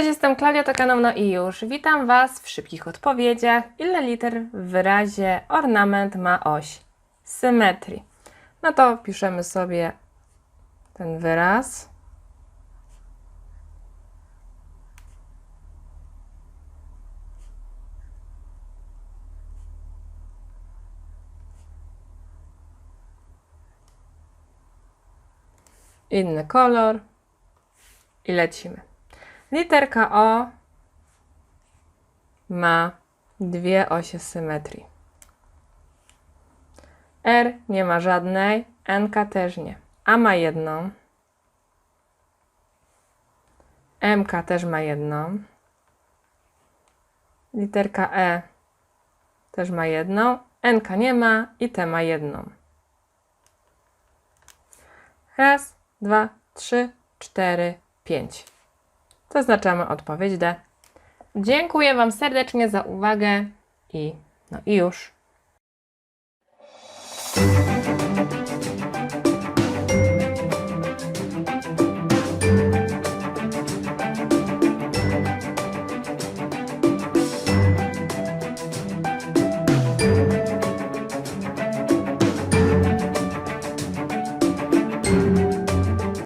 Cześć, jestem Klaudia, to No i już. Witam Was w szybkich odpowiedziach. Ile liter w wyrazie ornament ma oś symetrii? No to piszemy sobie ten wyraz. Inny kolor i lecimy. Literka O ma dwie osie symetrii. R nie ma żadnej, NK też nie. A ma jedną. MK też ma jedną. Literka E też ma jedną. NK nie ma i T ma jedną. Raz, dwa, trzy, cztery, pięć. Zaznaczamy odpowiedź D. Dziękuję Wam serdecznie za uwagę i no i już.